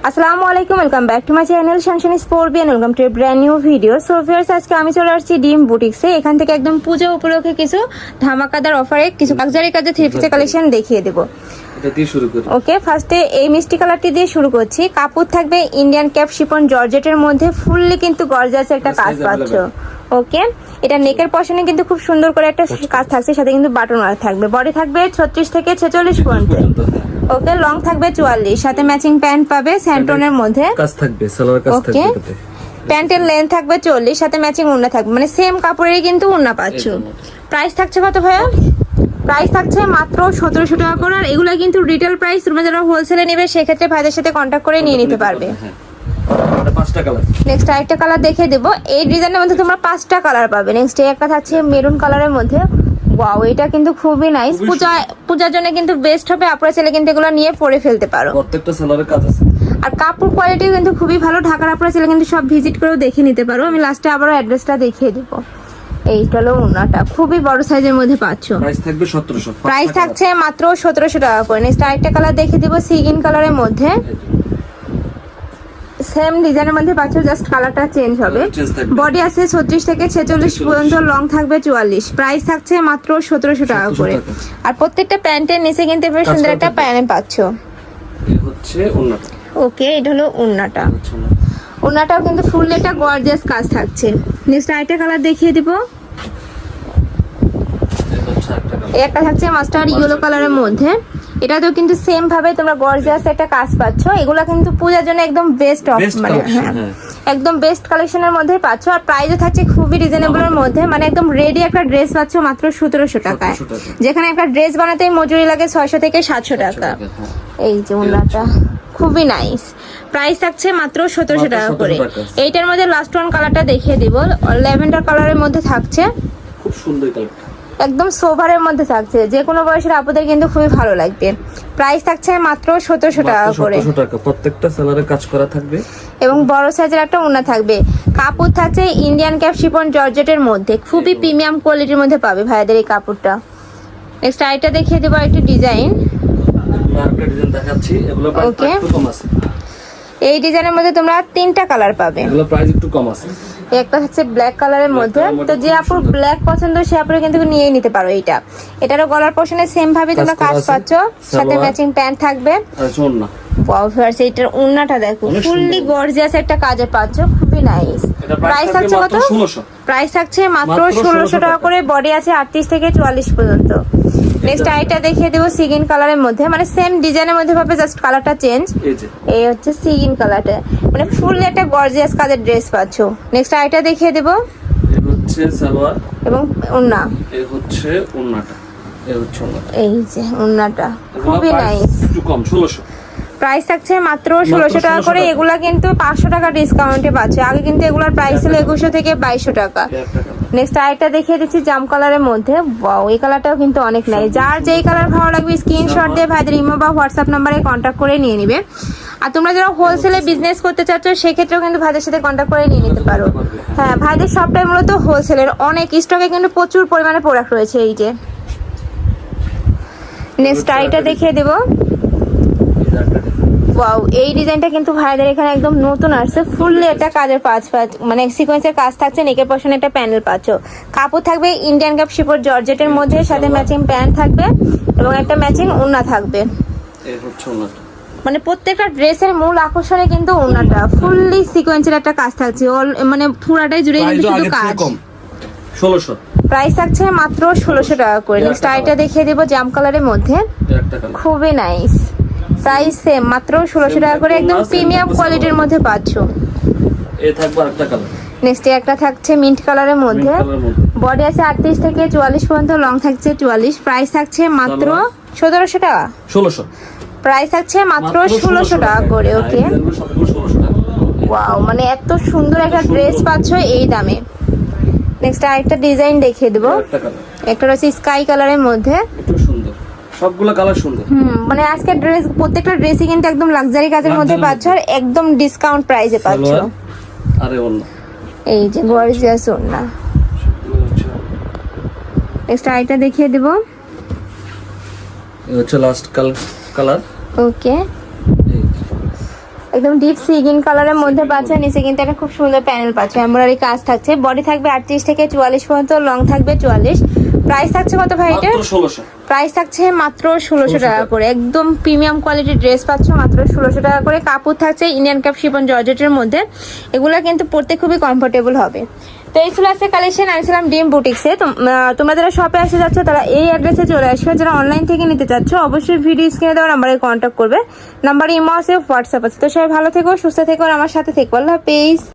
আসসালামু আলাইকুম welcome back to my channel Shanshani sport Beant welcome to brand new video so viewers আজকে আমি চলে আসছি ডিম বুটিক্সে। এখান থেকে একদম পুজো উপলক্ষে কিছু ধামাকাদার অফারে কিছু লাক্সারি কাজে থ্রি পিসের কালেকশন দেখিয়ে দেবো। ওকে ফার্স্টে এই মিষ্টি কালারটি দিয়ে শুরু করছি। কাপড় থাকবে ইন্ডিয়ান ক্যাপ শিপন জর্জেটের মধ্যে ফুললি কিন্তু গর্জাস একটা কাজ পাচ্ছ। ওকে এটা নেকের পশনে কিন্তু খুব সুন্দর করে একটা কাজ থাকছে সাথে কিন্তু বাটন থাকবে। বডি থাকবে ছত্রিশ থেকে ছেচল্লিশ পর্যন্ত। ওকে লং থাকবে চুয়াল্লিশ। সাথে ম্যাচিং প্যান্ট পাবে স্যান্টনের মধ্যে। কাজ থাকবে সালোয়ার কাজ থাকবে প্যান্টের লেন্থ থাকবে চল্লিশ সাথে ম্যাচিং উন্না থাকবে। মানে সেম কাপড়েরই কিন্তু উন্না পাচ্ছ। প্রাইস থাকছে কত ভাইয়া? প্রাইস থাকছে মাত্র সতেরোশো টাকা করে। আর এগুলো কিন্তু রিটেল প্রাইস তোমরা যারা হোলসেলে নেবে সেক্ষেত্রে ভাইদের সাথে কন্ট্যাক্ট করে নিয়ে নিতে পারবে। হ্যাঁ কালার নেক্সট আরেকটা কালার দেখে দেবো। এই ডিজাইনের মধ্যে তোমরা পাঁচটা কালার পাবে। নেক্সট এই একটা থাকছে মেরুন কালারের মধ্যে। ওয়াও এটা কিন্তু খুবই নাইস পূজা পূজার জন্য কিন্তু বেস্ট হবে আপনারা ছেলে কিন্তু এগুলো নিয়ে পরে ফেলতে পারো। প্রত্যেকটা সালোয়ারের কাজ আছে। আর কাপড় কোয়ালিটি কিন্তু খুবই ভালো ঢাকার আপনারা ছেলে কিন্তু সব ভিজিট করেও দেখে নিতে পারো। আমি লাস্টে আবারও অ্যাড্রেসটা দেখিয়ে দেবো। এইটা হলো উন্নাটা খুবই বড় সাইজের মধ্যে পাচ্ছ। প্রাইস থাকবে সতেরোশো। প্রাইস থাকছে মাত্র সতেরোশো টাকা করে। নেক্সট আরেকটা কালার দেখে দিব সিগিন কালারের মধ্যে। সেম ডিজাইনের মধ্যে পাচ্ছ জাস্ট কালারটা চেঞ্জ হবে। বডি আছে ছত্রিশ থেকে ছেচল্লিশ পর্যন্ত লং থাকবে চুয়াল্লিশ। প্রাইস থাকছে মাত্র সতেরোশো টাকা করে। আর প্রত্যেকটা প্যান্টের নিচে কিন্তু কাজ সুন্দর একটা প্যান্ট পাচ্ছ। ওকে এটা হলো উন্নাটা। ওনাটাও কিন্তু ফুল একটা গর্জিয়াস কাজ থাকছে। নেক্সট আরেকটা কালার দেখিয়ে দিব। একটা থাকছে মাস্টার ইয়েলো কালারের মধ্যে। এটাতেও কিন্তু সেম ভাবে তোমরা গর্জিয়াস একটা কাজ পাচ্ছ। এগুলো কিন্তু পূজার জন্য একদম বেস্ট অফ মানে হ্যাঁ। হ্যাঁ। একদম বেস্ট কালেকশনের মধ্যে পাচ্ছ। আর প্রাইসও থাকছে খুবই রিজনেবলের মধ্যে। মানে একদম রেডি একটা ড্রেস পাচ্ছ মাত্র সতেরোশো টাকায়। যেখানে একটা ড্রেস বানাতে মজুরি লাগে ছয়শো থেকে সাতশো টাকা। হ্যাঁ। এই যে ওনাটা খুবই নাইস প্রাইস থাকছে মাত্র সতেরোশো টাকা করে। এইটার মধ্যে লাস্ট ওয়ান কালারটা দেখিয়ে দিব। ল্যাভেন্ডার কালারের মধ্যে থাকছে। খুব সুন্দর কালারটা একদম সোভারের মধ্যে থাকছে। যে কোনো বয়সের আপুদের কিন্তু খুবই ভালো লাগবে। প্রাইস থাকছে মাত্র সতেরোশো টাকা করে। টাকা। প্রত্যেকটা সালোয়ারের কাজ করা থাকবে। এবং বড় সাইজের একটা ওনা থাকবে। কাপড় থাকছে ইন্ডিয়ান ক্যাপ শিপন জর্জেটের মধ্যে। খুবই প্রিমিয়াম কোয়ালিটির মধ্যে পাবে ভাইদের এই কাপড়টা। নেক্সট আইটা দেখিয়ে দেবো একটি ডিজাইন আরেকটা ডিজাইন দেখাচ্ছি। এগুলো প্রাইস Okay. একটু কম আছে এই ডিজাইনের মধ্যে তোমরা তিনটা কালার পাবে। এগুলো প্রাইস একটু কম আছে। একটা হচ্ছে ব্ল্যাক কালারের মধ্যে। তো যে আপুর ব্ল্যাক পছন্দ সে আপুর কিন্তু নিয়ে নিতে পারো এইটা। এটারও গলার পোর্শনে সেম ভাবে তোমরা কাজ। পাচ্ছ। সাথে ম্যাচিং প্যান্ট থাকবে। আর ওন্না ওয়াও ভিউয়ার্স এইটার উন্নাটা দেখো। ফুললি। গর্জিয়াস একটা কাজে পাচ্ছ। খুবই নাইস এটা প্রাইস থাকছে কত? প্রাইস থাকছে মাত্র ষোলোশো 1600 টাকা করে। বডি আছে আটত্রিশ থেকে চুয়াল্লিশ পর্যন্ত। নেক্সট আইটা দেখিয়ে দেবো সিগিন কালারের মধ্যে। মানে সেম ডিজাইনের মধ্যে পাবে জাস্ট কালারটা চেঞ্জ এই হচ্ছে সিগিন কালারটা মানে ফুল একটা গর্জিয়াস কাজের ড্রেস পাচ্ছ। নেক্সট আইটা দেখিয়ে দেবো। হচ্ছে সালোয়ার। এবং উন্না। এই হচ্ছে ওন্নাটা এই হচ্ছে ওন্নাটা এই যে উন্নাটা। খুবই নাইস একটু কম ষোলোশো। প্রাইস থাকছে মাত্র ষোলোশো টাকা করে। এগুলা কিন্তু পাঁচশো টাকা ডিসকাউন্টে পাচ্ছে। আগে কিন্তু এগুলার প্রাইস ছিল একুশশো থেকে বাইশশো টাকা। নেক্সট আরেকটা দেখিয়ে দিচ্ছি জাম কালারের মধ্যে। এই কালারটাও কিন্তু অনেক নাই যার যেই কালার ভালো লাগবে স্ক্রিনশট দিয়ে ভাইদের ইমো বা হোয়াটসঅ্যাপ নাম্বারে কন্ট্যাক্ট করে নিয়ে নিবে। আর তোমরা যারা হোলসেলে বিজনেস করতে চাচ্ছ সেক্ষেত্রেও কিন্তু ভাইদের সাথে কন্ট্যাক্ট করে নিয়ে নিতে পারো। হ্যাঁ ভাইদের সবটাই মূলত হোলসেলের অনেক স্টকে কিন্তু প্রচুর পরিমাণে প্রোডাক্ট রয়েছে এই যে। নেক্সট আইটা দেখিয়ে দেবো এই যে একটা design। ওয়াও এই ডিজাইনটা কিন্তু ভাইদের এখানে একদম নতুন আসছে। ফুললি একটা কাজের পাঁচ পাঁচ মানে সিকোয়েন্সের কাজ থাকছে নেকের পশনে একটা প্যানেল পাচ্ছ। কাপড় থাকবে ইন্ডিয়ান কাপ শিপর জর্জেটের মধ্যে সাথে ম্যাচিং প্যান্ট থাকবে এবং একটা ম্যাচিং ওড়না থাকবে। মানে প্রত্যেকটা ড্রেসের মূল আকর্ষণে কিন্তু ওড়নাটা। ফুললি সিকোয়েন্সের একটা কাজ থাকছে। অল- মানে পুরাটাই জুড়ে কিন্তু শুধু কাজ। প্রাইস থাকছে মাত্র ষোলোশো টাকা করে। নেক্সট আইটা দেখিয়ে দেবো জাম কালারের মধ্যে। খুবই নাইস প্রাইস সেম মাত্র ষোলোশো টাকা করে একদম প্রিমিয়াম কোয়ালিটির মধ্যে পাচ্ছ। এই থাকবে আরেকটা কালার নেক্সট একটা থাকছে মিন্ট কালারের মধ্যে। বডি আছে আটত্রিশ থেকে চুয়াল্লিশ পর্যন্ত লং থাকছে চুয়াল্লিশ। প্রাইস থাকছে মাত্র? সতেরোশো টাকা। ষোলোশো। প্রাইস থাকছে মাত্র ষোলোশো টাকা করে ওকে ওয়াও মানে এত সুন্দর একটা ড্রেস পাচ্ছ এই দামে। নেক্সট আরেকটা ডিজাইন দেখিয়ে দেবো। একটা রয়েছে স্কাই কালারের মধ্যে। একটু সবগুলো কালার সুন্দর। মানে আজকে ড্রেস প্রত্যেকটা ড্রেসই কিন্তু একদম লাক্সারি কাজের মধ্যে পাচ্ছ আর একদম ডিসকাউন্ট প্রাইসে পাচ্ছ। আরে অন্য এই যে গর্জিয়াস ওন্না নেক্সট আইটা দেখিয়ে দেব। এই হচ্ছে লাস্ট কালার ওকে একদম ডিপ সি গ্রিন কালারের মধ্যে পাচ্ছে নিচে কিন্তু একটা খুব সুন্দর প্যানেল পাচ্ছে এমব্রয়ডারি কাজ থাকছে। বডি থাকবে আটত্রিশ থেকে চুয়াল্লিশ পর্যন্ত লং থাকবে চুয়াল্লিশ। প্রাইস থাকছে কত ভাই এটা প্রাইস থাকছে মাত্র ষোলোশো টাকা করে। একদম প্রিমিয়াম কোয়ালিটির ড্রেস পাচ্ছে মাত্র ষোলোশো টাকা করে। কাপড় থাকছে ইন্ডিয়ান ক্যাপ শিপন জর্জেটের মধ্যে। এগুলো কিন্তু পরতে খুবই কমফোর্টেবল হবে। তো এই ছিল আজকে কালেকশন আনছিলাম ডিম বুটিক্সে। তোমরা যারা শপে আসতে যাচ্ছ তারা এই অ্যাড্রেসে চলে আসবে। যারা অনলাইন থেকে নিতে চাচ্ছ, অবশ্যই ভিডিও স্ক্রিনে দেওয়া নাম্বারে কন্ট্যাক্ট করবে। নাম্বারে ইমো আছে হোয়াটসঅ্যাপ আছে। তো সবাই ভালো থেকো, সুস্থ থেকো আমার সাথে থেকো। আল্লাহ হাফেজ।